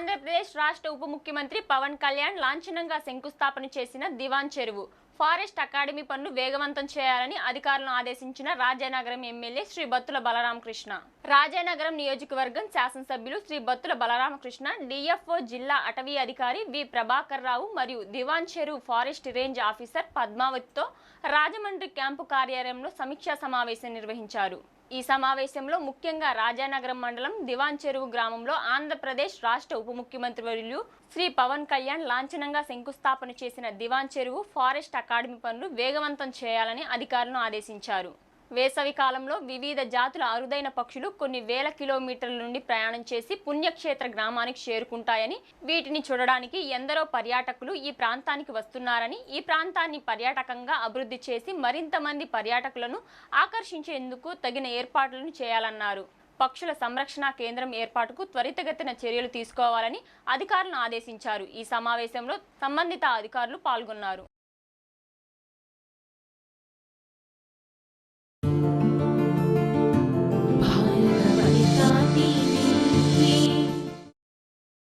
ఆంధ్రప్రదేశ్ రాష్ట్ర ఉప ముఖ్యమంత్రి పవన్ కళ్యాణ్ లాంఛనంగా శంకుస్థాపన చేసిన దివాన్ చెరువు. ఫారెస్ట్ అకాడమీ పనులు వేగవంతం చేయాలని అధికారులను ఆదేశించిన రాజానగరం ఎమ్మెల్యే శ్రీ బత్తుల బలరామకృష్ణ. రాజానగరం నియోజకవర్గం శాసనసభ్యులు శ్రీ బత్తుల బలరామకృష్ణ డిఎఫ్ఓ జిల్లా అటవీ అధికారి వి ప్రభాకర్ రావు మరియు Diwan Cheruvu forest range officer పద్మావతితో Rajahmundry camp కార్యాలయంలో సమీక్షా సమావేశం నిర్వహించారు. ఈ సమావేశంలో ముఖ్యంగా రాజానగరం మండలం దివాన్ చెరువు గ్రామంలో ఆంధ్రప్రదేశ్ రాష్ట్ర ఉప ముఖ్యమంత్రి వర్యులు శ్రీ పవన్ కళ్యాణ్ లాంఛనంగా శంకుస్థాపన చేసిన దివాన్ చెరువు ఫారెస్ట్ అకాడమీ పనులు వేగవంతం చేయాలని అధికారులను ఆదేశించారు. వేసవి కాలంలో వివిధ జాతుల అరుదైన పక్షులు కొన్ని వేల కిలోమీటర్ల నుండి ప్రయాణం చేసి పుణ్యక్షేత్ర గ్రామానికి చేరుకుంటాయని వీటిని చూడడానికి ఎందరో పర్యాటకులు ఈ ప్రాంతానికి వస్తున్నారని ఈ ప్రాంతాన్ని పర్యాటకంగా అభివృద్ధి చేసి మరింత మంది పర్యాటకులను ఆకర్షించేందుకు తగిన ఏర్పాట్లను చేయాలన్నారు. పక్షుల సంరక్షణ కేంద్రం ఏర్పాటుకు త్వరితగతిన చర్యలు తీసుకోవాలని అధికారులను ఆదేశించారు. ఈ సమావేశంలో సంబంధిత అధికారులు పాల్గొన్నారు.